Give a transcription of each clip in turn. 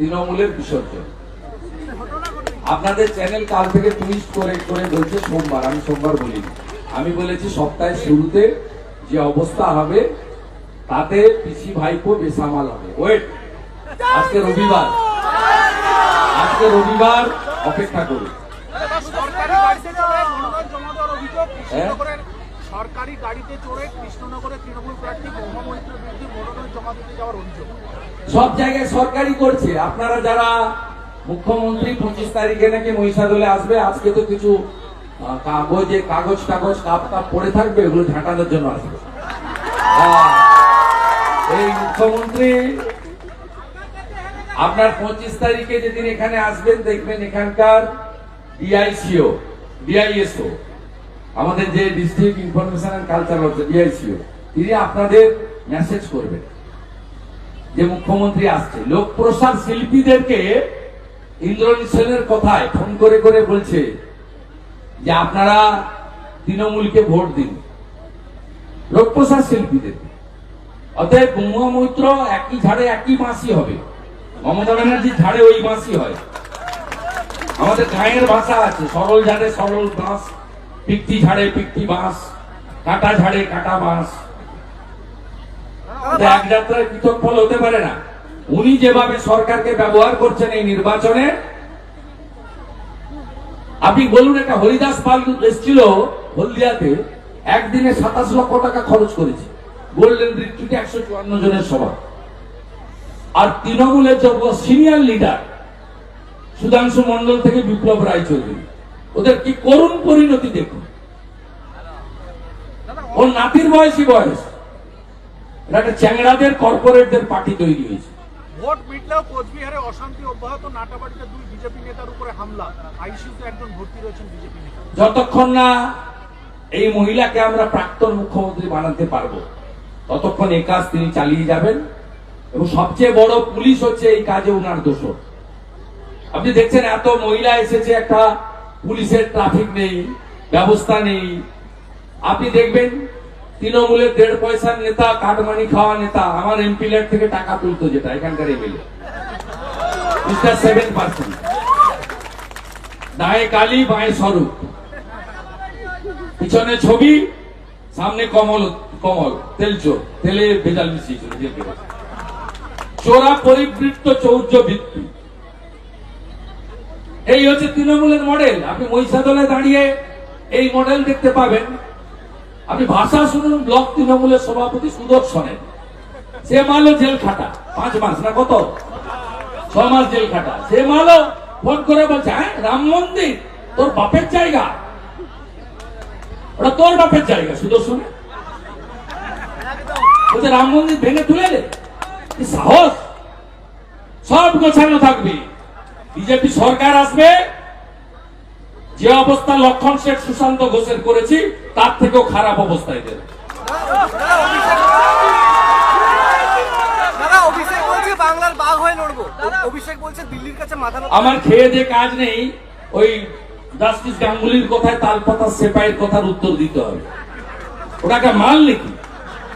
তৃণমূলের বিসর্জন। আপনাদের চ্যানেল কাল থেকে টুইস্ট করে করে বলছে সোমবার আমি সোমবার বলিনি। আমি বলেছি সপ্তাহের শুরুতে যে অবস্থা হবে তাতে পিসি ভাইপো বেসামাল হবে। ওয়েট আজকে রবিবার। আজকে রবিবার অপেক্ষা করুন। সরকারি গাড়িতে চড়ে কৃষ্ণনগরের তৃণমূল প্রার্থী মহামৈত্রের বিরুদ্ধে মনোনয়ন জমা দিতে যাওয়ার অভিযোগ। সব জায়গায় সরকারি করছে। আপনারা যারা মুখ্যমন্ত্রী পঁচিশ তারিখে নাকি মহিষাদলে আসবে, আজকে তো কিছু কাগজে কাগজ টাগজ কাপ কাপ পড়ে থাকবে, এগুলো ঝাঁটানোর জন্য আসবে। এই মুখ্যমন্ত্রী, আপনার পঁচিশ তারিখে যেদিন এখানে আসবেন, দেখবেন এখানকার ডিআইসিও, ডিআইএসও আমাদের যে ডিস্ট্রিক্ট ইনফরমেশন অ্যান্ড কালচার হচ্ছে ডিআইসিও তিনি আপনাদের মেসেজ করবেন। যে মুখ্যমন্ত্রী আসছে লোক প্রসার শিল্পীদেরকে ইন্দ্রনীল সেনের কথায় ফোন করে করে বলছে যে আপনারা তৃণমূলকে ভোট দিন। লোক প্রসার শিল্পীদের। অতএব গঙ্গা মৈত্র একই ঝাড়ে একই বাঁশি হবে। মমতা ব্যানার্জির ঝাড়ে ওই বাঁশি হয়। আমাদের গাঁয়ের ভাষা আছে, সরল ঝাড়ে সরল বাঁশ। পিকটি ঝাড়ে পিকটি বাঁশ, কাটা ঝাড়ে কাটা বাঁশ। এক যাত্রায় পৃথক ফল হতে পারে না। উনি যেভাবে সরকারকে ব্যবহার করছেন এই নির্বাচনে, আপনি বলুন একটা হরিদাস পাল এসেছিল হলদিয়াতে, একদিনে সাতাশ লক্ষ টাকা খরচ করেছে। গোল্ডেন রিট্রিটে একশো চুয়ান্ন জনের সভা। আর তৃণমূলের যত সিনিয়র লিডার সুধাংশু মন্ডল থেকে বিপ্লব রায়চৌধুরী ওদের কি করুণ পরিণতি দেখুন ওর নাতির বয়সী বয়স। একটা চ্যাংড়াদের কর্পোরেটদের পার্টি তৈরি হয়েছে। ভোট মিটলেও কোচবিহারে অশান্তি অব্যাহত নাটাবাড়িতে দুই বিজেপি নেতার উপরে হামলা। আইসিইউতে একজন ভর্তি রয়েছেন বিজেপি নেতা। যতক্ষণ না এই মহিলাকে আমরা প্রাক্তন মুখ্যমন্ত্রী বানাতে পারব ততক্ষণ এই কাজ তিনি চালিয়ে যাবেন এবং সবচেয়ে বড় পুলিশ হচ্ছে এই কাজে উনার দোষ আপনি দেখছেন এত মহিলা এসেছে একটা পুলিশের ট্রাফিক নেই, ব্যবস্থা নেই। আপনি দেখবেন, তৃণমূলের দেড় পয়সার নেতা, কাটমানি খাওয়া নেতা, আমার এমপি থেকে টাকা তুলতো যেটা, এখানকার এমএলএ। দায়ে কালী, বাঁয়ে স্বরূপ। পিছনে ছবি, সামনে কমল কমল, তেল চোর, তেলে ভেজাল মিশিয়েছিল চোরা পরিবৃত্ত চৌর্য বৃত্তি এই হচ্ছে তৃণমূলের মডেল। আপনি মহিষাদলে দাঁড়িয়ে এই মডেল দেখতে পাবেন। আপনি ভাষা শুনুন, ব্লক তৃণমূলের সভাপতি সুদর্শনের সে মালো জেল খাটা, পাঁচ মাস না কত? ছ মাস জেল খাটা। সে মালো ফোন করে বলছে হ্যাঁ রাম মন্দির, তোর বাপের জায়গা। ওটা তোর বাপের জায়গা, সুদর্শনে বলছে, রাম মন্দির ভেঙে তুলে দে। সাহস? সব গোছানো থাকবে। বিজেপি সরকার আসবে যে অবস্থা লক্ষণ শেখ সুশান্ত ঘোষের করেছি তার থেকেও খারাপ অবস্থায় দেবে। আমার খেয়ে যে কাজ নেই ওই জাস্টিস গাঙ্গুলির কথায় তাল তালপাতা সেপাইয়ের কথার উত্তর দিতে হবে। ওটাকে মাল নাকি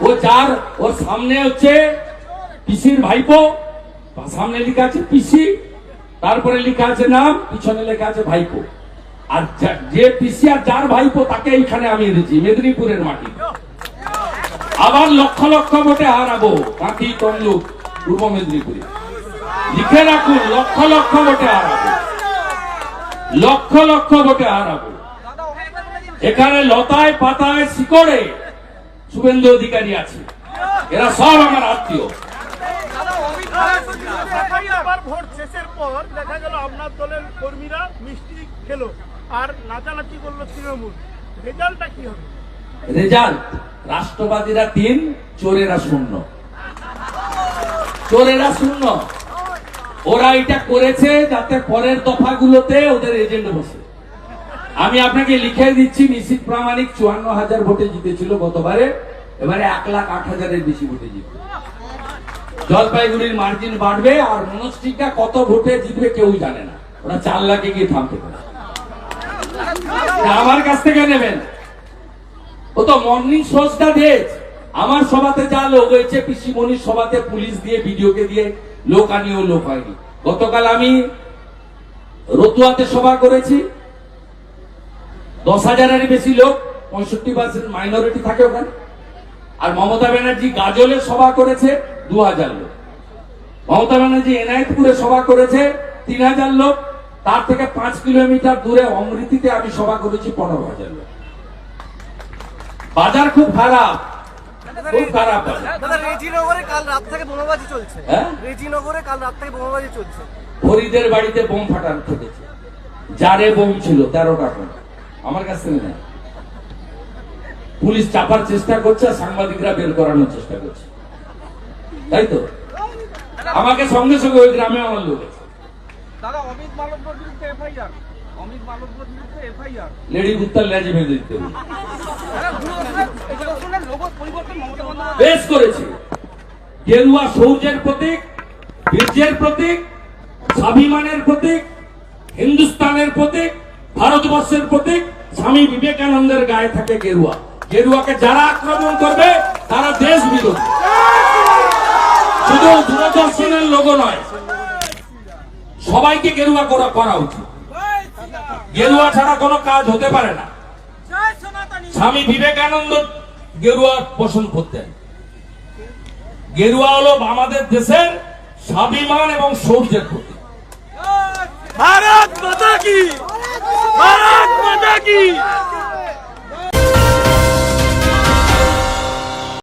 ও যার ওর সামনে হচ্ছে পিসির ভাইপো সামনে লেখা আছে পিসি তারপরে লেখা আছে নাম, পিছনে লেখা আছে ভাইপো। আর যে পিসি আর যার ভাইপো, তাকে এইখানে আমি এনেছি, মেদিনীপুরের মাটি। আবার লক্ষ লক্ষ ভোটে হারাবো কাঁথি তমলুক, পূর্ব মেদিনীপুরে। লিখে রাখুন, লক্ষ লক্ষ ভোটে হারাবো। লক্ষ লক্ষ ভোটে হারাবো। এখানে লতায় পাতায় শিকড়ে শুভেন্দু অধিকারী আছে। এরা সব আমার আত্মীয়। পর দেখা গেল আপনার দলের কর্মীরা মিষ্টি খেলো আর নাচানাচি করল তৃণমূল। রেজাল্টটা কি হবে? রেজাল্ট, রাষ্ট্রবাদীরা তিন, চোরেরা শূন্য। চোরেরা শূন্য। ওরা এটা করেছে যাতে পরের দফাগুলোতে ওদের এজেন্ট বসে। আমি আপনাকে লিখে দিচ্ছি, নিশ্চিত প্রামাণিক চুয়ান্ন হাজার ভোটে জিতেছিল গতবারে। এবারে এক লাখ আট হাজারের বেশি ভোটে জিতবে জলপাইগুড়ির মার্জিন বাড়বে আর মনস্টিকা কত ভোটে জিতবে কেউ জানে না। ওরা চার লাখে গিয়ে থামতে পারে। আমার কাছ থেকে নেবেন। ও তো মর্নিং শোজটা দেখ আমার সভাতে যা লোক হয়েছে, পিসিমণির সভাতে পুলিশ দিয়ে, ভিডিওকে দিয়ে, লোক আনিয়েও লোক হয়নি। গতকাল আমি রতুয়াতে সভা করেছি। দশ হাজারের বেশি লোক, পঁয়ষট্টি পার্সেন্ট মাইনরিটি থাকে ওখানে। আর মমতা ব্যানার্জি গাজলে সভা করেছে। দু হাজার লোক। মমতা ব্যানার্জি এনায়েতপুরে সভা করেছে তিন হাজার লোক। তার থেকে পাঁচ কিলোমিটার দূরে অমৃতিতে আমি সভা করেছি পনেরো হাজার লোক। বাজার খুব খারাপ। খুব খারাপ রেজিনগরে কাল রাত থেকে বোমাবাজি চলছে। হ্যাঁ? রেজিনগরে কাল রাত থেকে বোমাবাজি চলছে। ফরিদের বাড়িতে বোম ফাটানো ফেটেছে যারে বোম ছিল তেরোটা বোম। আমার কাছ থেকে নেই পুলিশ চাপার চেষ্টা করছে সাংবাদিকরা বের করানোর চেষ্টা করছে। তাই তো? আমাকে সঙ্গে সঙ্গে ওই গ্রামে আমার লোক আছে। দাদা অমিত মালব্যর বিরুদ্ধে এফআইআর। অমিত মালব্যর বিরুদ্ধে এফআইআর। লেডি কুত্তার লেজে বেঁধে দিতে হবে। লোগো পরিবর্তন মমতা বন্দ্যোপাধ্যায় বেশ করেছে। গেরুয়া সৌর্যের প্রতীক বীর্যের প্রতীক স্বাভিমানের প্রতীক হিন্দুস্তানের প্রতীক ভারতবর্ষের প্রতীক স্বামী বিবেকানন্দের গায়ে থাকে গেরুয়া। গেরুয়াকে যারা আক্রমণ করবে তারা দেশ বিরোধী। শুধু দূরদর্শনের লোক নয়, সবাইকে গেরুয়া করা করা উচিত। গেরুয়া ছাড়া কোনো কাজ হতে পারে না। স্বামী বিবেকানন্দ গেরুয়া পোষণ করতেন। গেরুয়া হলো আমাদের দেশের স্বাভিমান এবং সৌর্যের প্রতীক। ভারত মাতা কি? ভারত মাতা কি?